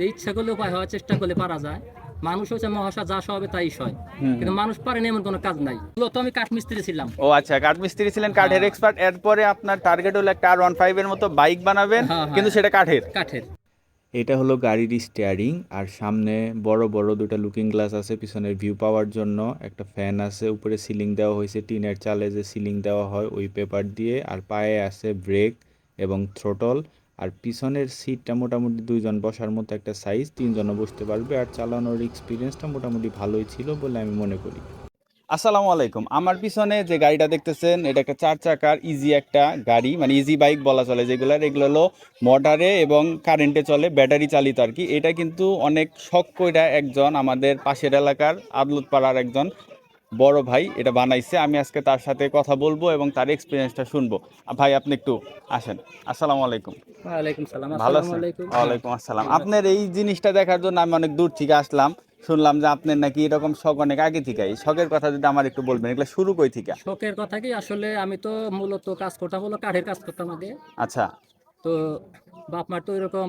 যে ইচ্ছা করলে উপায় হয় চেষ্টা করলে পারা যায়। মানুষ হচ্ছে মহাশা যা সবে তাই সয় কিন্তু মানুষ পারেন এমন কোনো কাজ নাই। মূলত আমি কাঠ মিস্ত্রি ছিলাম। ও আচ্ছা কাঠ মিস্ত্রি ছিলেন কাঠের হ্যাঁ। এক্সপার্ট এরপরে আপনার টার্গেট হলো একটা আর ওয়ান ফাইভের মতো বাইক বানাবেন হ্যাঁ, হ্যাঁ। কিন্তু সেটা কাঠের। কাঠের। এটা হলো গাড়ির স্টিয়ারিং আর সামনে বড় বড় দুটো লুকিং গ্লাস আছে পিছনের ভিউ পাওয়ার জন্য। একটা ফ্যান আছে উপরে সিলিং দেওয়া হয়েছে টিনের চালে যে সিলিং দেওয়া হয় ওই পেপার দিয়ে। আর পায়ে আছে ব্রেক এবং থ্রোটল আর পিছনের সিটটা মোটামুটি দুইজন বসার মতো একটা সাইজ তিনজনও বসতে পারবে আর চালানোর এক্সপিরিয়েন্সটা মোটামুটি ভালোই ছিল বলে আমি মনে করি। আসসালামু আলাইকুম। আমার পিছনে যে গাড়িটা দেখতেছেন, এটা একটা চার চাকার ইজি একটা গাড়ি মানে ইজি বাইক বলা চলে যেগুলোর এগুলো হলো মোটরে এবং কারেন্টে চলে ব্যাটারি চালিত আর কি। এটা কিন্তু অনেক শখ কইরা একজন আমাদের পাশের এলাকার আদলত পাড়ার একজন বড় ভাই এটা বানাইছে আমি আজকে তার সাথে কথা বলব এবং তার এক্সপিরিয়েন্সটা শুনব। ভাই আপনি একটু আসেন। আসসালামু আলাইকুম। ওয়ালাইকুম সালাম ভালো আসসালামু আছেন? ওয়ালাইকুম আসসালাম। আপনার এই জিনিসটা দেখার জন্য আমি অনেক দূর থেকে আসলাম। শুনলাম যে আপনার নাকি এরকম শখ অনেক আগে থেকে। এই শখের কথা যদি আমার একটু বলবেন এগুলো শুরু কই থেকে? শখের কথা কি? আসলে আমি তো মূলত কাজ করতাম হলো কাঠের কাজ করতাম আগে। আচ্ছা। তো বাপ মার তো এরকম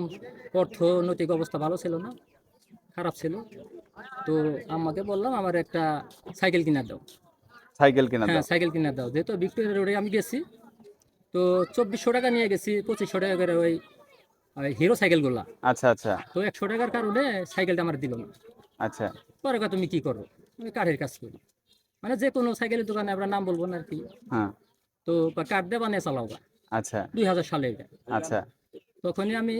অর্থনৈতিক অবস্থা ভালো ছিল না। খারাপ ছিল। তো আমাকে বললাম আমার একটা সাইকেল কিনে দাও। সাইকেল কেনা হ্যাঁ দাও। সাইকেল কিনে দাও। যেহেতু ভিক্টোরিয়া রোডে আমি গেছি তো চব্বিশশো টাকা নিয়ে গেছি পঁচিশশো টাকা করে ওই হিরো সাইকেলগুলা। আচ্ছা আচ্ছা। তো একশো টাকার কারণে সাইকেলটা আমার দিল না। আচ্ছা। পরে তুমি কি করো? আমি কাঠের কাজ করি। মানে যে কোনো সাইকেলের দোকানে আমরা নাম বলব না আর কি। হ্যাঁ। তো কাঠ দিয়ে বানিয়ে চালাও আচ্ছা। দুই হাজার সালে এটা আচ্ছা। তখনই আমি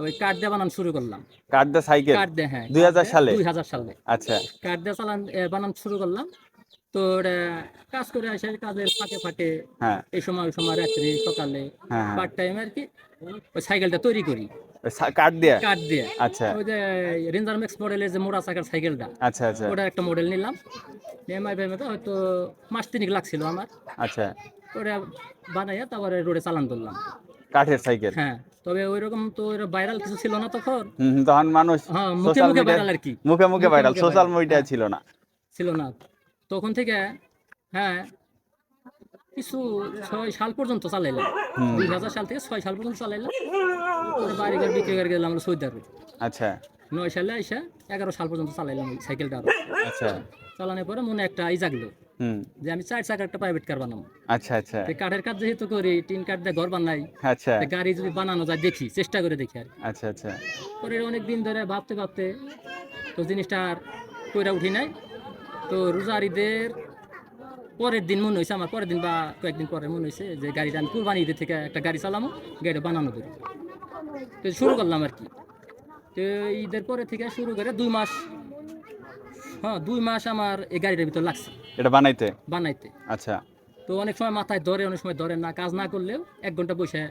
ওই কাঠ দিয়ে বানানো শুরু করলাম। কার দা সাইকেল? কাঠ দিয়ে হ্যাঁ। 2000 সালে? দুই হাজার সালে। আচ্ছা। কাঠ দিয়ে চালান বানানো শুরু করলাম। তো ওটা কাজ করে আসে কাজের ফাঁকে ফাঁকে হ্যাঁ। এই সময় ওই সময় রাত্রি সকালে হ্যাঁ হ্যাঁ। পার্ট টাইম আর কি ওই সাইকেলটা তৈরি করি। কাঠ দিয়ে? কাঠ দিয়ে। আচ্ছা। ওই যে রেঞ্জার ম্যাক্স মডেলের যে মোড়া চাকার সাইকেলটা আচ্ছা আচ্ছা। ওটার একটা মডেল নিলাম। এমআই ভাইমে হয়তো মাস তিনিক লাগছিল আমার। আচ্ছা। ওটা বানাইয়া তারপরে রোডে চালান ধরলাম। কাঠের সাইকেল? হ্যাঁ। তবে ওই রকম তো ভাইরাল কিছু ছিল না তখন। তখন মানুষ হ্যাঁ মুখে সোশ্যাল মুখে ভাইরাল আর কি। মুখে মুখে ভাইরাল সোশ্যাল মিডিয়া। ছিল না। ছিল না। তখন থেকে হ্যাঁ কিছু ছয় সাল পর্যন্ত চালাইলাম। দুই হাজার সাল থেকে ছয় সাল পর্যন্ত চালাইলাম। বাড়ি ঘর বিক্রি করে গেলাম আমরা সৌদি আরবে আচ্ছা। নয় সালে আইসা এগারো সাল পর্যন্ত চালাইলাম সাইকেলটা আচ্ছা। চালানোর পরে মনে একটা ই জাগলো। যে আমি চার চাকার একটা প্রাইভেট কার বানাবো। আচ্ছা আচ্ছা। কাঠের কাজ যেহেতু করি টিন কাঠ দিয়ে ঘর বানাই আচ্ছা। গাড়ি যদি বানানো যায় দেখি চেষ্টা করে দেখি আর আচ্ছা আচ্ছা। পরে অনেক দিন ধরে ভাবতে ভাবতে তো জিনিসটা আর কইরা উঠি নাই। তো রোজার ঈদের পরের দিন মনে হয়েছে আমার পরের দিন বা কয়েকদিন পরে মনে হয়েছে যে গাড়িটা আমি কুরবানি ঈদের থেকে একটা গাড়ি চালামো গাড়িটা বানানো দেবো তো শুরু করলাম আর কি। তো ঈদের পরে থেকে শুরু করে দুই মাস হ্যাঁ দুই মাস আমার এই গাড়িটার ভিতর লাগছে। এটা বানাইতে? বানাইতে। আচ্ছা। তো অনেক সময় মাথায় ধরে অনেক সময় ধরে না। কাজ না করলেও এক ঘণ্টা বসে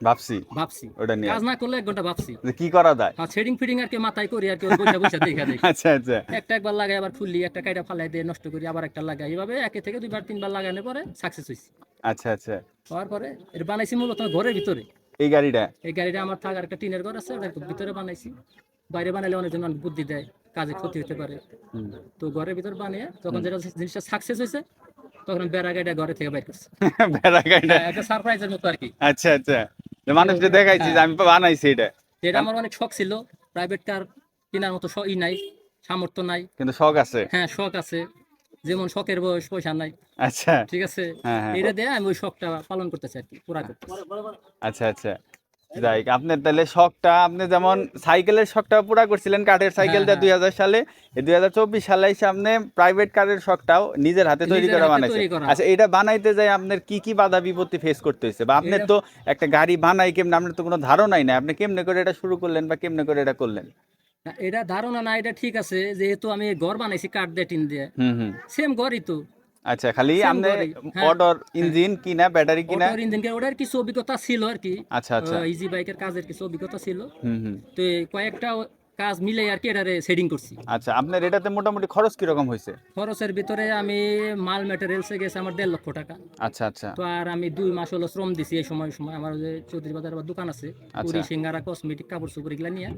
ভাবছি। ভাবছি। ওটা নিয়ে। কাজ না করলে এক ঘণ্টা ভাবছি। যে কি করা যায়? হ্যাঁ শেডিং ফিডিং আর কি মাথায় করি আর কি বসে বসে দেখা দেখি। আচ্ছা আচ্ছা। একটা একবার লাগাই আবার ফুললি একটা কাইটা ফালাই দিয়ে নষ্ট করি আবার একটা লাগাই। এভাবে একে থেকে দুইবার তিনবার লাগানোর পরে সাকসেস হয়েছি আচ্ছা আচ্ছা। হওয়ার পরে এটা বানাইছি মূলত ঘরের ভিতরে। এই গাড়িটা? এই গাড়িটা আমার থাকার একটা টিনের ঘর আছে ওটার ভিতরে বানাইছি। বাইরে বানাইলে অনেকজন অনেক বুদ্ধি দেয়। কাজে ক্ষতি হতে পারে। তো ঘরের ভিতর বানিয়ে যখন যেটা জিনিসটা সাকসেস হয়েছে তখন বেড়া গাড়িটা ঘরে থেকে বাইর করছি। বেড়া গাড়িটা হ্যাঁ, একটা সারপ্রাইজের মতো আর কি। আচ্ছা আচ্ছা। যে মানুষকে দেখাইছি যে আমি বানাইছি এটা। যেটা আমার অনেক শখ ছিল প্রাইভেট কার কেনার মতো ই নাই সামর্থ্য নাই। কিন্তু শখ আছে। হ্যাঁ শখ আছে। যেমন শখের বয়স পয়সা নাই। আচ্ছা। ঠিক আছে? হ্যাঁ, হ্যাঁ। এটা দিয়ে আমি ওই শখটা পালন করতেছি আর কি পুরা করতেছি। আচ্ছা আচ্ছা। যাই আপনার তাহলে শখটা আপনি যেমন সাইকেলের শখটা পুরা করছিলেন কাঠের সাইকেলটা হ্যাঁ। দুই হাজার সালে দুই হাজার চব্বিশ সালে এসে আপনি প্রাইভেট কারের শখটাও নিজের হাতে তৈরি করে বানাইছে আচ্ছা এটা বানাইতে যাই আপনার কি কি বাধা বিপত্তি ফেস করতে হয়েছে? বা আপনার তো একটা গাড়ি বানাই কেমনে আপনার তো কোনো ধারণাই নাই। আপনি কেমনে করে এটা শুরু করলেন বা কেমনে করে এটা করলেন? এটা ধারণা না এটা ঠিক আছে। যেহেতু আমি ঘর বানাইছি কাঠ দিয়ে টিন দিয়ে। সেম ঘরই তো। আচ্ছা খালি আপনি। অর্ডার ইঞ্জিন কিনা ব্যাটারি কিনা? অর্ডার ইঞ্জিন ওটার কিছু অভিজ্ঞতা ছিল আর কি। আচ্ছা আচ্ছা। ইজি বাইকের কাজের কিছু অভিজ্ঞতা ছিল। হুম হুম। তো কয়েকটা কাজ মিলে আর কি এটারে করছি। আচ্ছা আপনার এটাতে মোটামুটি খরচ কীরকম হয়েছে? খরচের ভিতরে আমি মাল ম্যাটেরিয়ালসে গেছে আমার দেড় লক্ষ টাকা। আচ্ছা আচ্ছা। তো আর আমি দুই মাস হলো শ্রম দিছি এই সময় সময় আমার ওই যে চৌধুরী বাজার আবার দোকান আছে পুরি সিঙ্গারা কসমেটিক কাপড় চোপড় এগুলা নিয়ে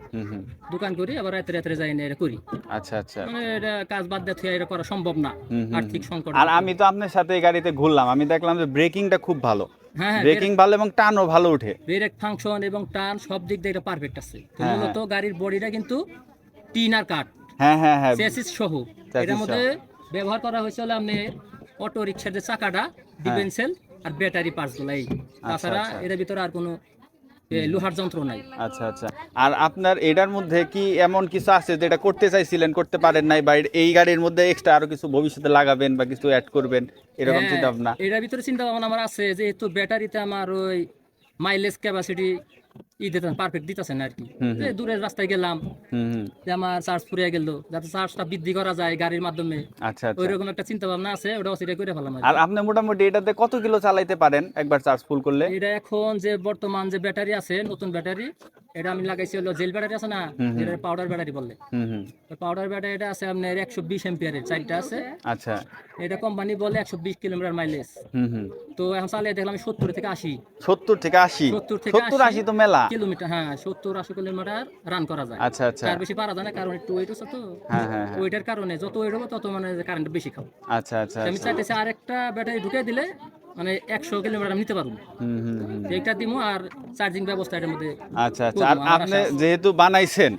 দোকান করি আবার রাতে রাতে যাই না এটা করি। আচ্ছা আচ্ছা। মানে এটা কাজ বাদ দিয়ে থুয়া এটা করা সম্ভব না আর্থিক সংকট। আর আমি তো আপনার সাথে এই গাড়িতে ঘুরলাম আমি দেখলাম যে ব্রেকিংটা খুব ভালো। ব্রেকিং ভালো এবং টানও ভালো উঠে ব্রেক ফাংশন এবং টান সব দিক দিয়ে এটা পারফেক্ট আছে। হ্যাঁ, মূলত গাড়ির বডিটা কিন্তু টিন আর কাঠ হ্যাঁ হ্যাঁ হ্যাঁ। চেসিস সহ। এর মধ্যে ব্যবহার করা হয়েছে হলো আপনি অটো রিক্সার যে চাকাটা ডিফেন্সেল আর ব্যাটারি পার্টসগুলো এই। তাছাড়া আচ্ছা। এর ভিতরে আর কোনো লোহার যন্ত্র নাই। আচ্ছা আচ্ছা। আর আপনার এটার মধ্যে কি এমন কিছু আছে যেটা করতে চাইছিলেন করতে পারেন নাই বা এই গাড়ির মধ্যে এক্সট্রা আরও কিছু ভবিষ্যতে লাগাবেন বা কিছু অ্যাড করবেন? এরকম হ্যাঁ, চিন্তা ভাবনা এটার ভিতরে চিন্তা ভাবনা আমার আছে যেহেতু ব্যাটারিতে আমার ওই মাইলেজ ক্যাপাসিটি ই পারফেক্ট দিতেছে না আর কি দূরের রাস্তায় গেলাম যে আমার চার্জ ফুরিয়ে গেল যাতে চার্জটা বৃদ্ধি করা যায় গাড়ির মাধ্যমে। আচ্ছা আচ্ছা। ওইরকম একটা চিন্তা ভাবনা আছে ওটা সেটা করে ফেলাম আর আপনি মোটামুটি এটাতে কত কিলো চালাইতে পারেন একবার চার্জ ফুল করলে? এটা এখন যে বর্তমান যে ব্যাটারি আছে নতুন ব্যাটারি এটা আমি লাগাইছি হলো জেল ব্যাটারি আছে না যেটা পাউডার ব্যাটারি বলে। হুম হুম। পাউডার ব্যাটারি এটা আছে আপনার একশো বিশ এম্পিয়ারের চারটা আছে। আচ্ছা। এটা কোম্পানি বলে একশো বিশ কিলোমিটার মাইলেজ তো এখন চালিয়ে দেখলাম সত্তর থেকে আশি। সত্তর থেকে আশি। সত্তর থেকে আশি। তো মেলা কিলোমিটার হ্যাঁ সত্তর আশি কিলোমিটার রান করা যায়। আচ্ছা আচ্ছা। তার বেশি পারা যায় না কারণ একটু ওয়েট আছে তো। হ্যাঁ হ্যাঁ হ্যাঁ। ওইটার কারণে যত ওয়েট হবে তত মানে কারেন্ট বেশি খাও আচ্ছা আচ্ছা আমি আচ্ছা। চাইতেছি আরেকটা ব্যাটারি ঢুকে দিলে মানে একশো কিলোমিটার নিতে পারব। এইটা দিমু আর চার্জিং ব্যবস্থা এটার মধ্যে আচ্ছা আচ্ছা। আর আপনি যেহেতু বানাইছেন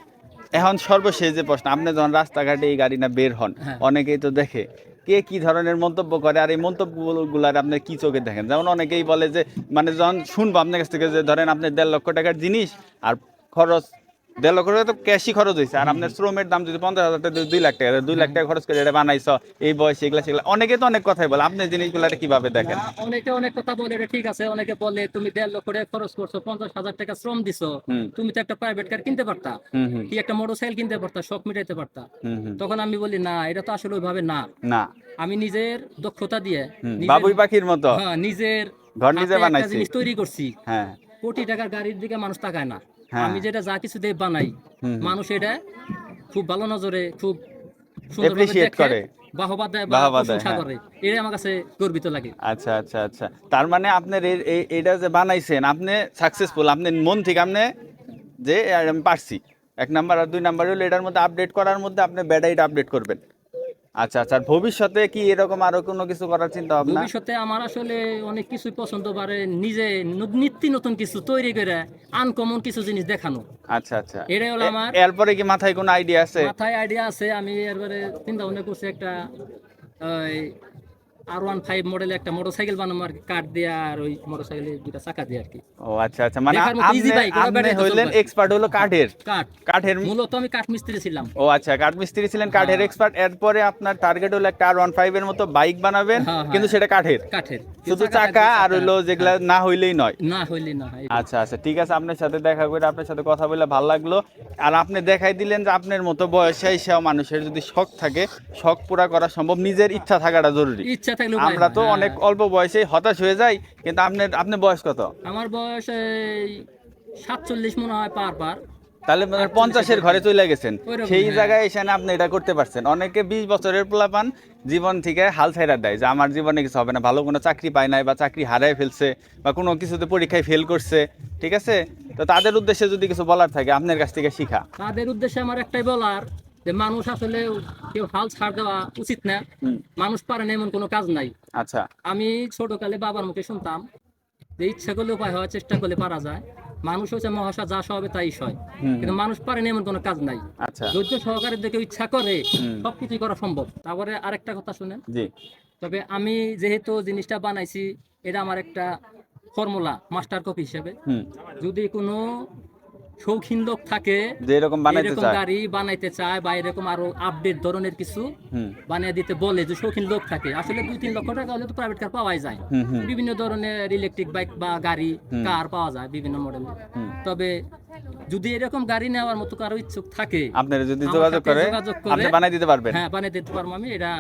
এখন সর্বশেষ যে প্রশ্ন আপনি যখন রাস্তাঘাটে এই গাড়ি না বের হন। অনেকেই তো দেখে কে কি ধরনের মন্তব্য করে আর এই মন্তব্যগুলার আপনি কি চোখে দেখেন? যেমন অনেকেই বলে যে মানে যখন শুনব আপনার কাছ থেকে যে ধরেন আপনি দেড় লক্ষ টাকার জিনিস আর খরচ দেড় লক্ষ টাকা তো ক্যাশই খরচ হয়েছে আর আপনার শ্রমের দাম যদি পঞ্চাশ হাজার টাকা দুই লাখ টাকা দুই লাখ টাকা খরচ করে এটা বানাইছ এই বয়সে এগুলা সেগুলা অনেকে তো অনেক কথাই বলে। আপনি জিনিসগুলা কীভাবে দেখেন? অনেকে অনেক কথা বলে এটা ঠিক আছে। অনেকে বলে তুমি দেড় লক্ষ টাকা খরচ করছ পঞ্চাশ হাজার টাকা শ্রম দিছো। তুমি তো একটা প্রাইভেট কার কিনতে পারতা। কি একটা মোটরসাইকেল কিনতে পারতা শখ মিটাইতে পারতা? তখন আমি বলি না এটা তো আসলে ওইভাবে না। না। আমি নিজের দক্ষতা দিয়ে বাবুই পাখির মতো। হ্যাঁ নিজের ঘর নিজে বানাইছি। জিনিস তৈরি করছি। হ্যাঁ। কোটি টাকার গাড়ির দিকে মানুষ তাকায় না। আমি যেটা যা কিছু দিয়ে বানাই। মানুষ এটা খুব ভালো নজরে খুব সুন্দরভাবে করে। বাহবা দেয় প্রশংসা হ্যাঁ। করে আমার কাছে গর্বিত লাগে আচ্ছা আচ্ছা আচ্ছা তার মানে আপনার এটা যে বানাইছেন আপনি সাকসেসফুল আপনি মন থেকে আপনি যে আমি পারছি এক নাম্বার আর দুই নাম্বার হলো এটার মধ্যে আপডেট করার মধ্যে আপনি ব্যাটারিটা আপডেট করবেন আচ্ছা আচ্ছা। ভবিষ্যতে কি এরকম আরও কোনো কিছু করার চিন্তা ভাবনা? ভবিষ্যতে আমার আসলে অনেক কিছুই পছন্দ পারে নিজে নিত্য নতুন কিছু তৈরি করে আনকমন কিছু জিনিস দেখানো। আচ্ছা আচ্ছা। এটাই হলো আমার এরপরে কি মাথায় কোনো আইডিয়া আছে? মাথায় আইডিয়া আছে আমি এরপরে চিন্তা ভাবনা করছি একটা আর ওয়ান ফাইভ মডেলের একটা মোটরসাইকেল বানাবো আর কাঠ দিয়ে আর ওই মোটরসাইকেলের দুটা চাকা দিয়ে আর কি। ও আচ্ছা আচ্ছা মানে আপনি হইলেন এক্সপার্ট হলো কাঠের। কাঠ। কাঠের মূলত আমি কাঠ মিস্ত্রি ছিলাম। ও আচ্ছা কাঠ মিস্ত্রি ছিলেন কাঠের হ্যাঁ। এক্সপার্ট এরপরে আপনার টার্গেট হলো একটা আর ওয়ান ফাইভ এর মতো বাইক বানাবেন হ্যাঁ, হ্যাঁ। কিন্তু সেটা কাঠের। কাঠের। শুধু চাকা আর যেগুলা না হইলেই নয়। না হইলে না আচ্ছা আচ্ছা ঠিক আছে আপনার সাথে দেখা করে আপনার সাথে কথা বলে ভালো লাগল। আর আপনি দেখাই দিলেন যে আপনার মতো বয়সে এসেও মানুষের যদি শখ থাকে শখ পুরা করা সম্ভব। নিজের ইচ্ছা থাকাটা জরুরি। ইচ্ছা থাকলে আমরা তো হ্যাঁ। অনেক অল্প বয়সে হতাশ হয়ে যাই কিন্তু আপনার আপনি বয়স কত? আমার বয়স এই সাতচল্লিশ মনে হয় পার পার। তাহলে মানে পঞ্চাশের ঘরে চলে গেছেন। সেই হ্যাঁ। জায়গায় এসে আপনি এটা করতে পারছেন। অনেকে বিশ বছরের পোলাপান জীবন থেকে হাল ছাইরা দেয় যে আমার জীবনে কিছু হবে না ভালো কোনো চাকরি পায় নাই বা চাকরি হারায় ফেলছে বা কোনো কিছুতে পরীক্ষায় ফেল করছে ঠিক আছে? তো তাদের উদ্দেশ্যে যদি কিছু বলার থাকে আপনার কাছ থেকে শিখা। তাদের উদ্দেশ্যে আমার একটাই বলার যে মানুষ আসলে কেউ হাল ছাড় দেওয়া উচিত না। মানুষ পারে না এমন কোনো কাজ নাই। আচ্ছা। আমি ছোটকালে বাবার মুখে শুনতাম যে ইচ্ছা করলে উপায় হয় চেষ্টা করলে পারা যায়। মানুষ হচ্ছে মহাশা যা সবে তাই সয়। কিন্তু মানুষ পারে না এমন কোনো কাজ নাই। আচ্ছা। ধৈর্য সহকারে দেখে ইচ্ছা করে। সবকিছুই করা সম্ভব। তারপরে আরেকটা কথা শুনেন। তবে আমি যেহেতু জিনিসটা বানাইছি এটা আমার একটা ফর্মুলা মাস্টার কপি হিসেবে। যদি কোনো শৌখিন লোক থাকে যে এরকম বানাইতে চায়। গাড়ি বানাইতে চায় বা এরকম আরও আপডেট ধরনের কিছু বানিয়ে দিতে বলে যে শৌখিন লোক থাকে। আসলে দুই তিন লক্ষ টাকা হলে তো প্রাইভেট কার পাওয়াই যায়। বিভিন্ন ধরনের ইলেকট্রিক বাইক বা গাড়ি কার পাওয়া যায় বিভিন্ন মডেল তবে যদি এরকম গাড়ি নেওয়ার মতো কারও ইচ্ছুক থাকে আপনারা যদি যোগাযোগ করে আপনি বানাই দিতে পারবেন। হ্যাঁ বানিয়ে দিতে পারব আমি এটা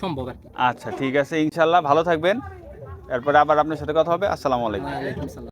সম্ভব আর আচ্ছা ঠিক আছে ইনশাল্লাহ ভালো থাকবেন। এরপরে আবার আপনার সাথে কথা হবে। আসসালামু আলাইকুম। ওয়ালাইকুম সালাম